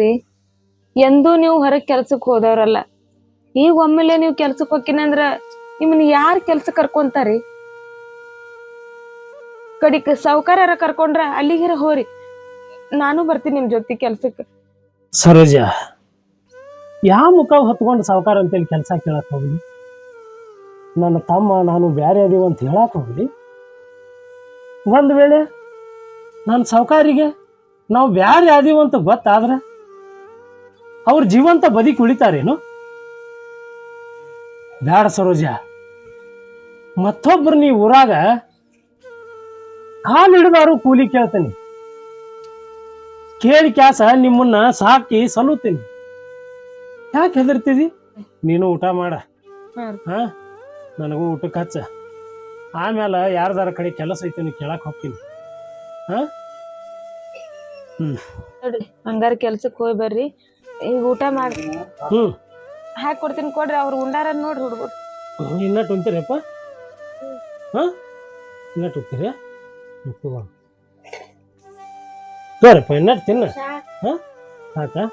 ರೀ ಎಂದೂ ನೀವು ಹೊರಗ್ ಕೆಲ್ಸಕ್ ಹೋದವ್ರಲ್ಲ. ಈಗ ಒಮ್ಮೆಲೆ ನೀವು ಕೆಲ್ಸಕ್ ಹೋಗಿನಂದ್ರ ನಿಮ್ಮನ್ನ ಯಾರ್ ಕೆಲ್ಸ ಕರ್ಕೊಂತಾರಿ? ಕಡಿಕ್ ಸಾವ್ಕಾರ್ಯಾರ ಕರ್ಕೊಂಡ್ರ ಅಲ್ಲಿಗಿರ ಹೋರಿ. ನಾನು ಬರ್ತೀನಿ ನಿಮ್ ಜೊತೆ ಕೆಲ್ಸಕ್ಕೆ ಸರೋಜ ಯಾವ ಮುಖ ಹೊತ್ಕೊಂಡು ಸಾವುಕಾರ ಅಂತೇಳಿ ಕೆಲಸ ಕೇಳಕ್ ಹೋಗ್ಲಿ? ನನ್ನ ತಮ್ಮ ನಾನು ಬ್ಯಾರೆ ಅದೀವಿ ಅಂತ ಹೇಳಕ್ ಹೋಗ್ಲಿ? ಒಂದ್ ವೇಳೆ ನನ್ನ ಸಾವುಕಾರಿಗೆ ನಾವು ಬ್ಯಾರೆ ಅದೀವಿ ಅಂತ ಗೊತ್ತಾದ್ರ? ಅವ್ರ ಜೀವಂತ ಬದುಕಿ ಉಳಿತಾರೇನು? ಬ್ಯಾಡ ಸರೋಜ. ಮತ್ತೊಬ್ರು ನೀ ಊರಾಗ ಕಾಲು ಹಿಡಿದಾರು ಕೂಲಿ ಕೇಳ್ತೀನಿ. ಕೇಳಿ ಕ್ಯಾಸ ನಿಮ್ಮನ್ನ ಸಾಕಿ ಸಲ್ಲುತ್ತೀನಿ. ಯಾಕೆ ಹೆದರ್ತಿದಿ? ನೀನು ಊಟ ಮಾಡ. ಹಾ? ನನಗೂ ಊಟಕ್ಕೆ ಹಚ್ಚ. ಆಮೇಲೆ ಯಾರ್ದಾರ ಕಡೆ ಕೆಲಸ ಐತೆ ಕೇಳಕ್ ಹೋಗ್ತೀನಿ. ಹಂಗಾರ ಕೆಲ್ಸಕ್ಕೆ ಹೋಗಿ ಬರ್ರಿ. ಈಗ ಊಟ ಮಾಡ್ ಹ್ಮ್. ಹಾಕಿ ಕೊಡ್ತೀನಿ ಕೊಡ್ರಿ ಅವ್ರು ಉಂಡಾರ ನೋಡ್ರಿ ಹುಡುಗರು. ಇನ್ನಟ್ಟು ಉಣ್ತೀರಪ್ಪ? ಹಾ? ಇನ್ನಟ್ಟು ಉಣ್ತೀರಿ? ತೋರಪ್ಪ ಇನ್ನಟ್ಟು ತಿನ್ನ. ಹಾ? ಸಾಕಾ?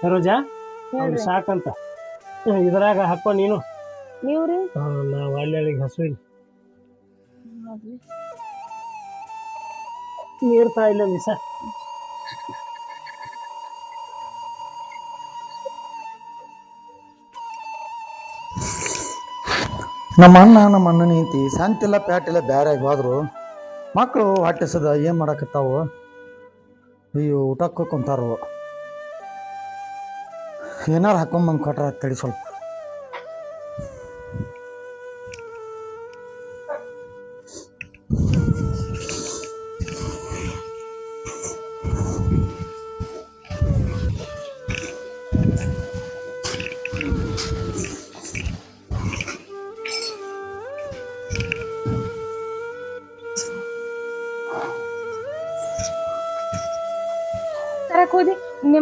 ಸರೋಜಾ ಅವ್ನಿಗೆ ಸಾಕಂತ. ಇದ್ರಾಗ ಹಾಕೋ ನೀನು. ನೀವ್ರಿ? ಹಾ, ನಾವು ಒಳ್ಳೆಳಿಗೆ ಹಸು ಇಲ್ಲ ನೀರು ತಾ ಇಲ್ಲ ಮಿಸ. ನಮ್ಮ ಅಣ್ಣ, ನಮ್ಮ ಅಣ್ಣನ ಹೆಂಡತಿ ಶಾಂತಿಲ್ಲ, ಪ್ಯಾಟಿಲ್ಲ ಆಗಿ ಹೋದ್ರು. ಮಕ್ಕಳು ಹಾಟಿಸದ ಏನು ಮಾಡಕತ್ತಾವು? ಅಯ್ಯೋ, ಊಟಕ್ಕೆ ಕುಂತಾರು. ಏನಾರು ಹಾಕೊಂಬಂದು ಕೊಟ್ರ ತಡಿ ಸ್ವಲ್ಪ.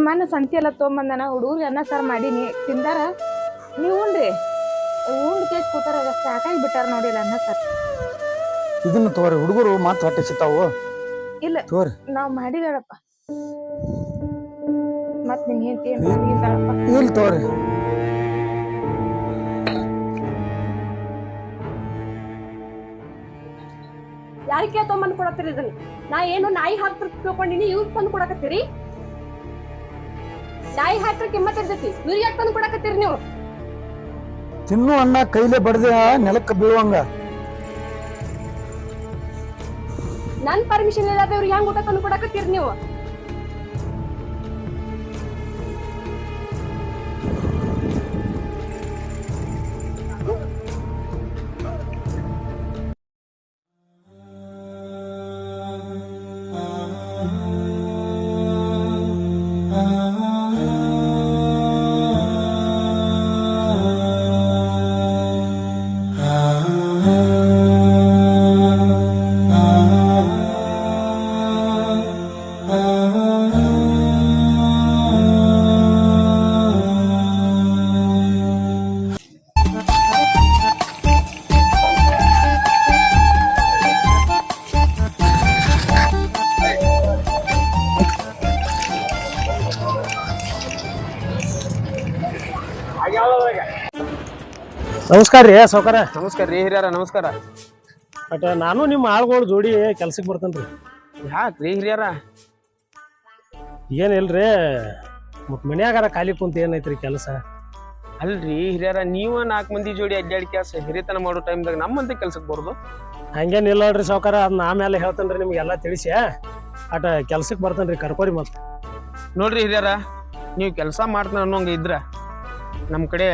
ನಿಮ್ಮ ಸಂತಿಯೆಲ್ಲ ಸಂತಿ ಎಲ್ಲ ತೊಗೊಂಬಂದನ ಹುಡುಗರು ಅನ್ನ ಸಾರು ಮಾಡೀನಿ ತಿಂದಾರ. ನೀವು ಉಣ್ರಿ ಉಂಡ್ ಕೇಸ್ ಕೂತಾರ ಸಾಕಾಗಿ ಬಿಟ್ಟಾರ ನೋಡಿಲ್ಲ ಅನ್ನ ಸಾರು. ಇದನ್ನ ತೋರಿ ಹುಡುಗರು ಮಾತು ಹೊಟ್ಟೆ ಸಿಗ್ತಾವು. ಇಲ್ಲ ತೋರಿ ನಾವು ಮಾಡಿದಾಳಪ್ಪ ಮತ್ ನಿನ್ ಹೆಂಡತಿ ಏನ್ ಇಲ್ಲಿ. ತೋರಿ ಯಾರಿಗೆ ತೊಗೊಂಬಂದು ಕೊಡತ್ತೀರಿ ಇದನ್ನ? ನಾ ಏನು ನಾಯಿ ಹಾಕ್ತಿರ್ ತಿಳ್ಕೊಂಡಿನಿ ಇವ್ರು ತಂದು ಕೊಡಕತ್ತೀರಿ? ನಾಯಿ ಹಾಕ್ರ ಕಿಮ್ಮತ್ ಇರ್ತೈತಿ. ಇವ್ರಿಗೆ ಯಾಕೆ ತಂದು ಕೊಡಕತ್ತೀರಿ ನೀವು? ತಿನ್ನು ಅಣ್ಣ ಕೈಲೇ ಬಡ್ದೆ ನೆಲಕ್ಕೆ ಬೀಳುವಂಗ. ನನ್ ಪರ್ಮಿಷನ್ ಇಲ್ಲದೆ ಇವ್ರಿಗೆ ಹೆಂಗ್ ಊಟ ತಂದು ಕೊಡಕತ್ತೀರಿ ನೀವು? ನಮಸ್ಕಾರ ರೀ ಸೌಕರ ನಮಸ್ಕಾರ ರೀ ಹಿರಿಯರ ನಮಸ್ಕಾರ. ಬಟ್ ನಾನು ನಿಮ್ಮ ಆಳ್ಗಳ ಜೋಡಿ ಕೆಲ್ಸಕ್ಕೆ ಬರ್ತೇನೆ ರೀ. ಯಾಕ್ರಿ ಹಿರಿಯರ? ಏನಿಲ್ರಿ ಮತ್ತೆ ಮನ್ಯಾಗಾರ ಖಾಲಿ ಕುಂತ ಏನೈತ್ರಿ ಕೆಲಸ? ಅಲ್ರಿ ಹಿರಿಯರ ನೀವ ನಾಲ್ಕು ಮಂದಿ ಜೋಡಿ ಅಡ್ಡಾಡಿ ಕೆಲಸ ಹಿರಿತನ ಮಾಡೋ ಟೈಮ್ದಾಗ ನಮ್ಮಂತೆ ಕೆಲ್ಸಕ್ಕೆ ಬರೋದು. ಹಂಗೇನಿಲ್ಲ ನೋಡ್ರಿ ಸಾವುಕಾರ ಅದನ್ನ ಆಮೇಲೆ ಹೇಳ್ತೇನೆ ರೀ ನಿಮ್ಗೆಲ್ಲ ತಿಳಿಸಿ ಅಟ ಕೆಲ್ಸಕ್ಕೆ ಬರ್ತೇನೆ ರೀ ಕರ್ಕೋರಿ ಮತ್ತೆ ನೋಡ್ರಿ ಹಿರಿಯರ ನೀವು ಕೆಲಸ ಮಾಡ್ತಾನೆ ಅನ್ನೋಂಗೆ ಇದ್ರ ನಮ್ ಕಡೆ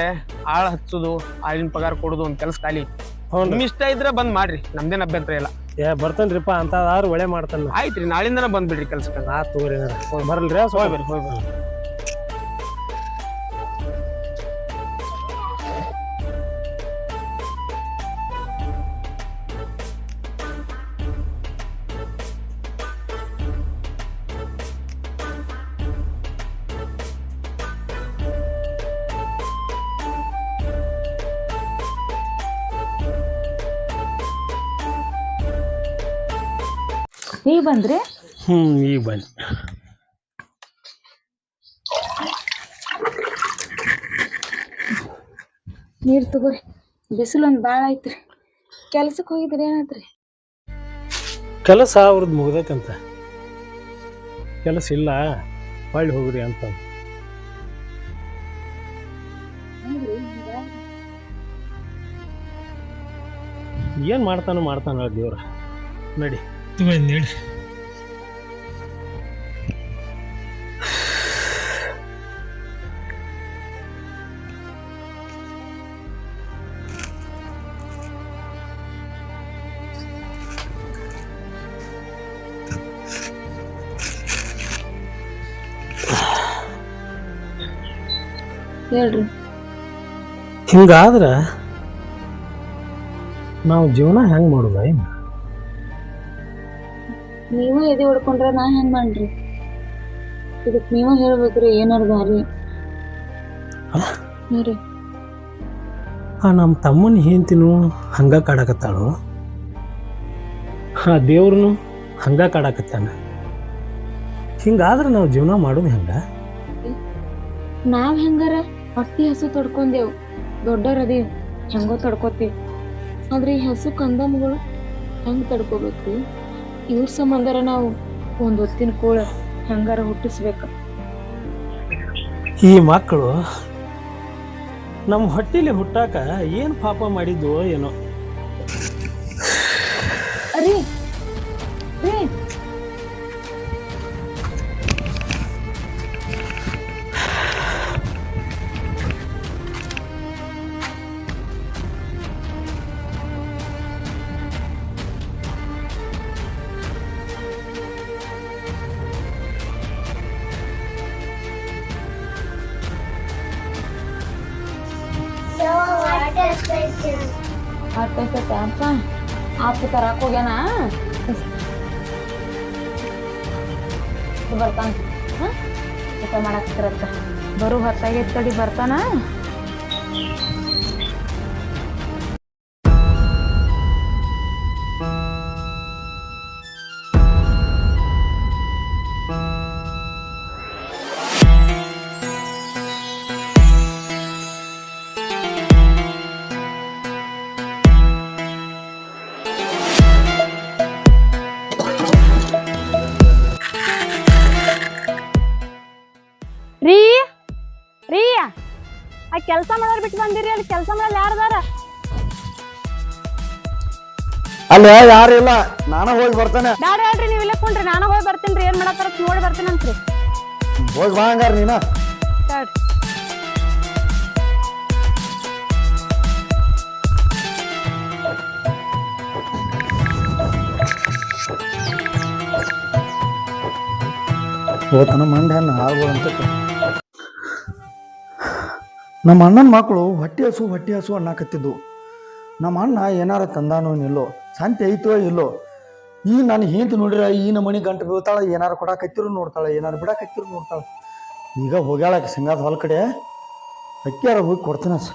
ಆಳು ಹಚ್ಚೋದು ಆಳಿನ ಪಗಾರ ಕೊಡೋದು ಒಂದು ಕೆಲಸ ಖಾಲಿ. ಹ್ಞೂ ನಿಮ್ ಇಷ್ಟ ಇದ್ರೆ ಬಂದ್ ಮಾಡ್ರಿ ನಮ್ದೇನ್ ಅಭ್ಯಂತರ ಇಲ್ಲ. ಏ ಬರ್ತೇನ್ರಿಪ್ಪ ಅಂತ ಒಳ್ಳೆ ಮಾಡ್ತಾನೆ ಆಯ್ತ್ರಿ ನಾಳಿಂದನ ಬಂದ್ಬಿಡ್ರಿ ಕೆಲ್ಸಕ್ಕೆ. ನಾ ತಗೋರಿ ಬರಲ್ರಿ ಹೋಯ್ ಬರ್ರಿ ಈಗ ಬಂದ್ರೆ? ಹ್ಞೂ ಈಗ ಬನ್ನಿ. ನೀರು ತಗೋರಿ. ಬಿಸಿಲು ಒಂದು ಭಾಳ ಐತ್ರಿ. ಕೆಲಸಕ್ಕೆ ಹೋಗಿದ್ರಿ ಏನಾದ್ರಿ ಕೆಲಸ ಅವ್ರದ್ದು ಮುಗ್ದೈತಂತ. ಕೆಲಸ ಇಲ್ಲ ಹೊಳ್ಳಿ ಹೋಗ್ರಿ ಅಂತ ಏನು ಮಾಡ್ತಾನೋ ಮಾಡ್ತಾನ ದೇವ್ರ. ನಡಿ. ಹೇಳಿ. ಹೇಳ್ರಿ. ಹಿಂಗಾದ್ರೆ ನಾವು ಜೀವನ ಹೆಂಗೆ ಮಾಡೋದು ಏನು? ನೀವ ಎದೆ ಹೊಡ್ಕೊಂಡ್ರೆ ನಾ ಹೆಂಗ್ ಮಾಡ್ರಿ ಇದಕ್ ನೀವು ಹೇಳ್ಬೇಕ್ರಿ ಏನಾರ ದಾರಿ. ಹ್ಞೂ ರೀ ಆ ನಮ್ಮ ತಮ್ಮನ ಹೆಂಡ್ತಿನೂ ಹಂಗ ಕಾಡಕತ್ತಾಳು. ಆ ದೇವ್ರನು ಹಂಗ ಕಾಡಕತ್ತಾನ. ಹಿಂಗಾದ್ರೆ ನಾವು ಜೀವನ ಮಾಡೋದು ಹೆಂಗ? ನಾವ್ ಹೆಂಗಾರ ಅಸ್ತಿ ಹಸು ತಡ್ಕೊಂಡೇವ್. ದೊಡ್ಡರದೇವ್ ಹೆಂಗೋ ತಡ್ಕೋತೀವಿ. ಆದ್ರೆ ಈ ಹಸು ಕಂದಮ್ಗಳು ಹೆಂಗ್ ತಡ್ಕೋಬೇಕ್ರಿ? ಇವ್ರ ಸಂಬಂಧರ ನಾವು ಒಂದು ಹೊತ್ತಿನ ಕೂಳ ಹಂಗಾರ ಹುಟ್ಟಿಸ್ಬೇಕ. ಈ ಮಕ್ಕಳು ನಮ್ಮ ಹೊಟ್ಟಿಲಿ ಹುಟ್ಟಾಕ ಏನು ಪಾಪ ಮಾಡಿದ್ವೋ ಏನೋ. ಅರೇ ರೀ ಅಪ್ಪ ಆತ ತರಕ್ ಹೋಗ್ಯಾನ. ಬರ್ತಾನ? ಊಟ ಮಾಡಾಕತ್ತಿರತ್ತ ಬರು ಹೊತ್ತಾಗೈತ್ ತಡಿ ಬರ್ತಾನ. ಅಲ್ಲ ಯಾರು ಇಲ್ಲ? ನಾನ ಹೋಗಿ ಬರ್ತಾನೆ. ಬ್ಯಾಡ ಹೇಳ್ರಿ ನೀವು ಇಲ್ಲ ಕುಂಡ್ರಿ. ನಾನು ಹೋಗಿ ಬರ್ತೀನಿ ರೀ. ಏನ್ ಮಾಡತ್ತಾರ? ನೋಡಿ ಬರ್ತೀನಿ ಅಂತ್ರಿ. ಹೋಗಿ ಬಾ ಹಂಗಾರ ನೀನ. ತಡ್ರಿ ಹೋತನ ಅಂತ ನಮ್ಮ ಅಣ್ಣನ ಮಕ್ಕಳು ಹೊಟ್ಟೆ ಹಸು ಹೊಟ್ಟೆ ಹಸು ಅನ್ನಕತ್ತಿದ್ದು ನಮ್ಮ ಅಣ್ಣ ಏನಾರ ತಂದಾನೋ ಇಲ್ಲೋ ಶಾಂತಿ ಐತೋ ಇಲ್ಲೋ, ಈ ನಾನು ಹಿಂತ ನೋಡಿರ, ಈ ನಮ್ಮನೆ ಗಂಟು ಬೀಳ್ತಾಳೆ, ಏನಾರು ಕೊಡಾಕತ್ತಿರು ನೋಡ್ತಾಳೆ, ಏನಾರು ಬಿಡಾಕತ್ತಿರು ನೋಡ್ತಾಳೆ. ಈಗ ಹೋಗ್ಯಾಳಕ್ಕೆ ಸಂಗಾದ ಹೊಲ ಕಡೆ, ಅಕ್ಕಿಯಾರ ಹೋಗಿ ಕೊಡ್ತೀನಿ ಸ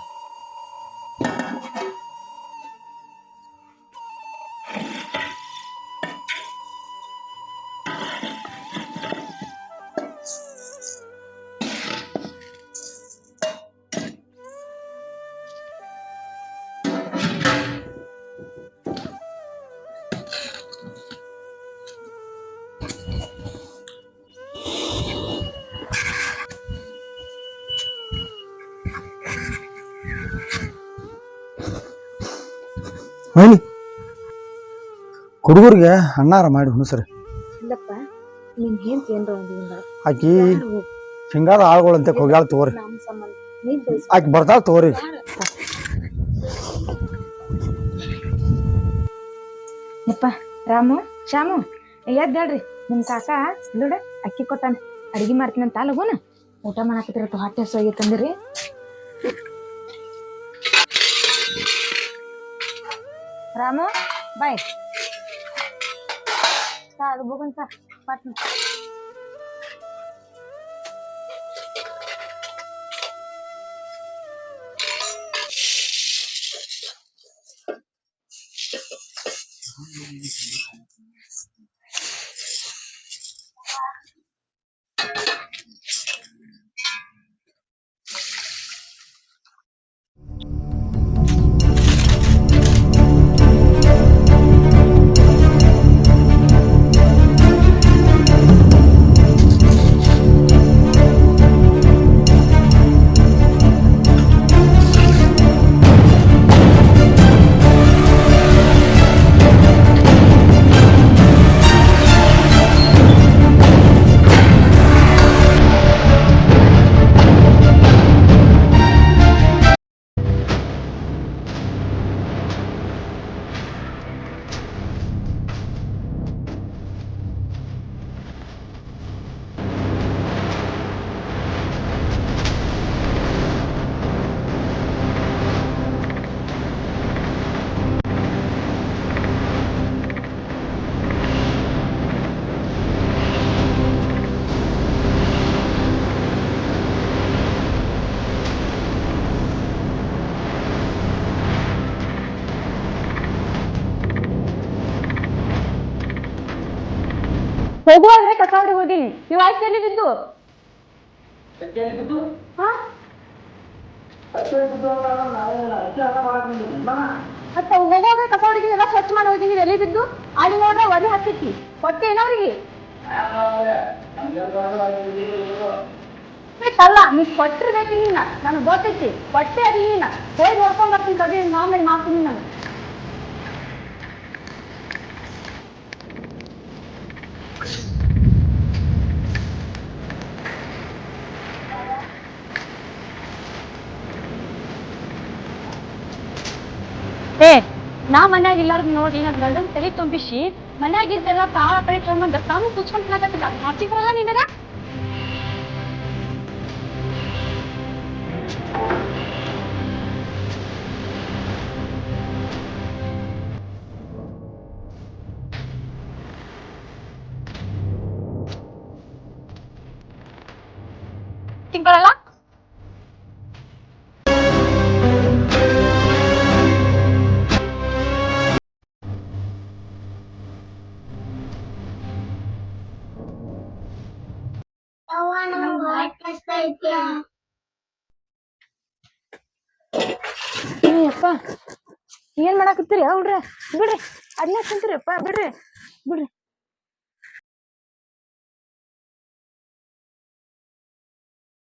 ಹೋಯ್ನಿ ಹುಡುಗರಿಗೆ ಅಣ್ಣಾರ ಮಾಡಿ ಹುಣಸ್ರಿ. ಇಲ್ಲಪ್ಪ ನಿಮ್ ಹೆಂಡ್ತಿ ಏನ್ರ ಒಂದ್ ಆಕಿ ಹಿಂಗಾದ ಆಳ್ಗಳಂತೆ ಹೋಗ್ಯಾಳ ತಗೋರಿ. ನಮ್ಮ ಸಂಬಂಧ. ನೀವ್ ಬಯಸ್ ಆಕಿ ಬರ್ತಾಳ ತಗೋರಿ. ಯಪ್ಪ ರಾಮು ಶಾಮು ಎದ್ದೇಳ್ರಿ ನಿಮ್ ಕಾಕ ನೋಡ ಅಕ್ಕಿ ಕೊಟ್ಟಾನ. ಅಡಿಗೆ ಮಾಡ್ತೀನಿ ಅಂತ ಲಗೂನ. ಊಟ ಮಾಡಾಕತ್ತಿರತ್ತ ಹೊಟ್ಟೆ ಹಸು ತಂದಿರಿ राम बाय. चालू बघून चा पाठ ಹೋಗುವಾಗ್ರೆ ಕಸ ಹೊಡಿ ಹೋಗಿ. ನೀವು ಆಯ್ತು ಎಲ್ಲಿ ಬಿದ್ದು ಹಾ ಮತ್ತೆ ಹೋಗುವಾಗ ಕಸ ಹೊಡಿಗೆ ಎಲ್ಲ ಸ್ವಚ್ಛ ಮಾಡಿ ಹೋಗಿನಿ ಎಲ್ಲಿ ಬಿದ್ದು? ಅಲ್ಲಿ ನೋಡ್ರೆ ಒಲೆ ಹತ್ತಿತ್ತು ಹೊಟ್ಟೆ ಏನವ್ರಿಗೆ ಅಲ್ಲ ನೀ ಕೊಟ್ಟಿರ್ಬೇಕು ನೀನ ನನಗೆ ಗೊತ್ತೈತಿ. ಹೊಟ್ಟೆ ಅದು ನೀನ. ಹೋಗಿ ನೋಡ್ಕೊಂಡ್ ಬರ್ತೀನಿ ಕದಿ ಆಮೇಲೆ ಮಾಡ್ತೀನಿ ನಾನು ಏ ನಾ ಮನ್ಯಾಗ ಇಲ್ಲಾರ್ದು ನೋಡ್ಲಿ ನನ್ನ ಗಂಡನ ತಲೆ ತುಂಬಿಸಿ ಮನ್ಯಾಗ ಇದ್ದೆಲ್ಲ ಕಾಳ ಕಡೆ ತೊಗೊಂಬಂದ ತಾನು ಕುಚ್ಕೊಂಡ್ ತಿನ್ನಕತ್ತಿಲ್ಲ ನಿನಗ? ತಿಂಗಳಲ್ಲ ಏನ್ ಮಾಡಾಕತ್ತೀರಿ? ಹುಡ್ರಿ ಬಿಡ್ರಿ. ಅದ್ನ ತಿಂತೀರಿ ಅಪ್ಪ ಬಿಡ್ರಿ. ಬಿಡ್ರಿ.